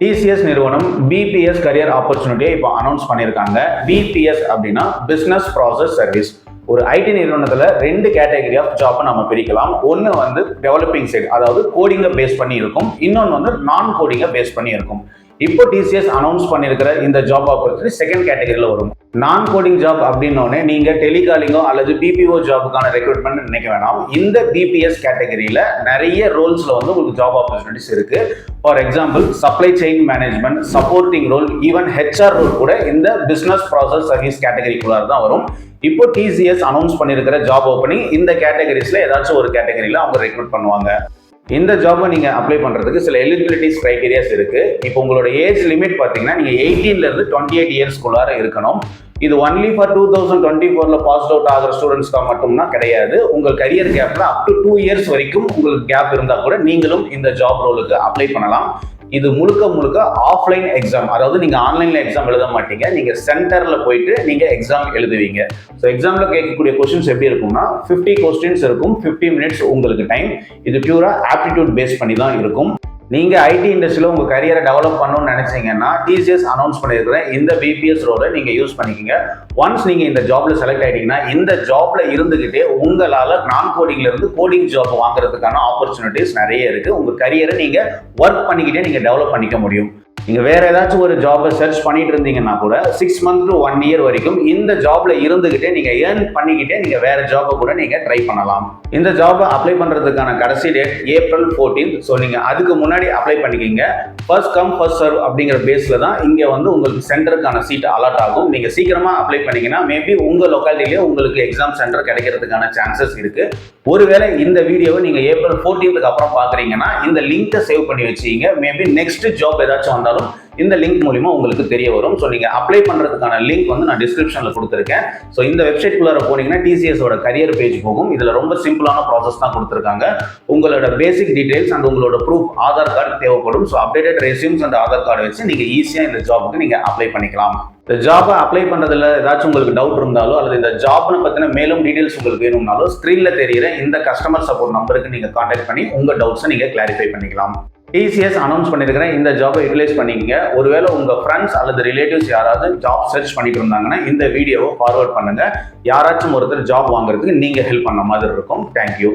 TCS நிறுவனம் PBS career ஆப்பர்ச்சுனிட்டியை இப்போ அனௌன்ஸ் பண்ணியிருக்காங்க பிபிஎஸ் அப்படின்னா பிஸ்னஸ் ப்ராசஸ் சர்வீஸ் ஒரு ஐடி நிறுவனத்தில் ரெண்டு கேட்டகரி ஆஃப் ஜாப்பை நம்ம பிரிக்கலாம். ஒன்று வந்து டெவலப்பிங் சைடு அதாவது கோடிங்கை பேஸ் பண்ணி இருக்கும். இன்னொன்று வந்து நான் கோடிங்கை பேஸ் பண்ணி இருக்கும். இப்போ டிசிஎஸ் அனௌன்ஸ் பண்ணியிருக்கிற இந்த ஜாப் ஆப்பர்ச்சுனிட்டி செகண்ட் கேட்டகரியில் வரும். நான் கோடிங் ஜாப் அப்படின்னோடனே நீங்கள் டெலிகாலிங்கோ அல்லது பிபிஓ ஜாபுக்கான ரெக்ரூட்மெண்ட் நினைக்க வேணாம். இந்த பிபிஎஸ் கேட்டகரியில் நிறைய ரோல்ஸில் வந்து உங்களுக்கு ஜாப் ஆப்பர்ச்சுனிட்டிஸ் இருக்குது for example supply chain management supporting role even HR role கூட இந்த பிஸ்னஸ் ப்ராசஸ் சர்வீஸ் கேட்டகரிக்குள்ளார தான் வரும். இப்போ டிசிஎஸ் அனௌன்ஸ் பண்ணியிருக்கிற ஜாப் ஓப்பனிங் இந்த கேட்டகரிஸில் ஏதாச்சும் ஒரு கேட்டகரியில் அவங்க ரெக்ரூட் பண்ணுவாங்க. இந்த ஜாபை நீங்கள் அப்ளை பண்ணுறதுக்கு சில எலிஜிபிலிட்டிஸ் க்ரைட்டீரியாஸ் இருக்குது இப்போ உங்களோட ஏஜ் லிமிட் பார்த்தீங்கன்னா நீங்கள் எயிட்டீன்லேருந்து டுவெண்ட்டி எயிட் இயர்ஸ்க்குள்ளார இருக்கணும். இது only for two thousand twenty ஃபோரில் பாஸ் அவுட் ஆகிற ஸ்டூடெண்ட்ஸ்க்காக மட்டும்னா கிடையாது. உங்கள் கரியர் கேப்பில் அப் டு டூ இயர்ஸ் வரைக்கும் உங்களுக்கு கேப் இருந்தால் கூட நீங்களும் இந்த ஜாப் ரோலுக்கு அப்ளை பண்ணலாம். இது முழுக்க முழுக்க ஆஃப்லைன் எக்ஸாம் அதாவது நீங்கள் ஆன்லைனில் எக்ஸாம் எழுத மாட்டீங்க. நீங்கள் சென்டரில் போயிட்டு நீங்கள் எக்ஸாம் எழுதுவீங்க. ஸோ எக்ஸாமில் கேட்கக்கூடிய கொஸ்டின்ஸ் எப்படி இருக்கும்னா ஃபிஃப்டி கொஸ்டின்ஸ் இருக்கும் ஃபிஃப்டி மினிட்ஸ் உங்களுக்கு டைம் இது பியூராக ஆப்டிடியூட் பேஸ் பண்ணி தான் இருக்கும். நீங்கள் ஐடி இண்டஸ்ட்ரியில் உங்கள் கரியரை டெவலப் பண்ணணும்னு நினச்சிங்கன்னா டிசிஎஸ் அனௌன்ஸ் பண்ணியிருக்கிறேன். இந்த பிபிஎஸ் ரோலை நீங்கள் யூஸ் பண்ணிக்கிங்க. ஒன்ஸ் நீங்கள் இந்த ஜாப்ல செலக்ட் ஆகிட்டீங்கன்னா இந்த ஜாப்ல இருந்துக்கிட்டே உங்களால் நான் கோடிங்லேருந்து கோடிங் ஜாப் வாங்குறதுக்கான ஆப்பர்ச்சுனிட்டிஸ் நிறைய இருக்குது உங்கள் கரியரை நீங்கள் ஒர்க் பண்ணிக்கிட்டே நீங்கள் டெவலப் பண்ணிக்க முடியும். நீங்க வேற ஏதாச்சும் ஒரு ஜாபை சர்ச் பண்ணிட்டு இருந்தீங்கன்னா கூட six month to one year வரைக்கும் இந்த ஜாப்ல இருந்துகிட்டே நீங்க ஏர்ன் பண்ணிக்கிட்டே நீங்க வேற ஜாபை கூட நீங்க ட்ரை பண்ணலாம். இந்த ஜாபை அப்ளை பண்றதுக்கான கடைசி டேட் ஏப்ரல் 14 ஸோ நீங்க அதுக்கு முன்னாடி அப்ளை பண்ணிக்கிங்க. ஃபர்ஸ்ட் கம் ஃபர்ஸ்ட் சர்வ் அப்படிங்கிற பேஸ்ல தான் இங்க வந்து உங்களுக்கு சென்டருக்கான சீட் அலாட் ஆகும். நீங்க சீக்கிரமா அப்ளை பண்ணீங்கன்னா மேபி உங்க லொக்காலிட்டிலேயே உங்களுக்கு எக்ஸாம் சென்டர் கிடைக்கிறதுக்கான சான்சஸ் இருக்கு. ஒருவேளை இந்த வீடியோவை நீங்க ஏப்ரல் 14க்கு அப்புறம் பாக்குறீங்கன்னா இந்த லிங்க்கை சேவ் பண்ணி வச்சீங்க. மேபி நெக்ஸ்ட் ஜாப் ஏதாச்சும் வந்தாலும் இந்த லிங்க் மூலிமா உங்களுக்கு தெரிய வரும். ஸோ நீங்கள் அப்ளை பண்ணுறதுக்கான லிங்க் வந்து நான் டிஸ்கிரிப்ஷனில் கொடுத்துருக்கேன். ஸோ இந்த வெப்சைட் குள்ளார போனீங்கன்னா டிசிஎஸோட கரியர் பேஜ் போகும். இதில் ரொம்ப சிம்பிளான ப்ராசஸ் தான் கொடுத்துருக்காங்க. உங்களோட பேசிக் டீடைல்ஸ் அண்ட் உங்களோட ப்ரூஃப் ஆதார் கார்டு தேவைப்படும். So updated resumes and Aadhaar card வச்சு நீங்கள் ஈஸியாக இந்த ஜாபுக்கு நீங்கள் அப்ளை பண்ணிக்கலாம். இந்த ஜாபை அப்ளை பண்ணுறதுல ஏதாச்சும் உங்களுக்கு டவுட் இருந்தாலோ அல்லது இந்த ஜாப்னு பற்றின மேலும் டீடைல்ஸ் உங்களுக்கு வேணும்னாலும் ஸ்க்ரீனில் தெரியிற இந்த கஸ்டமர் சப்போர்ட் நம்பருக்கு நீங்கள் காண்டாக்ட் பண்ணி உங்கள் டவுட்ஸை நீங்கள் கிளாரிஃபை பண்ணிக்கலாம். டிசிஎஸ் அனௌன்ஸ் பண்ணியிருக்கிறேன் இந்த ஜாபை யூட்டிலைஸ் பண்ணிக்கங்க. ஒருவேளை உங்கள் ஃப்ரெண்ட்ஸ் அல்லது ரிலேட்டிவ்ஸ் யாராவது ஜாப் சர்ச் பண்ணிட்டு இருந்தாங்கன்னா இந்த வீடியோவை ஃபார்வர்ட் பண்ணுங்கள் யாராச்சும் ஒருத்தர் ஜாப் வாங்குறதுக்கு நீங்கள் ஹெல்ப் பண்ண மாதிரி இருக்கும். தேங்க்யூ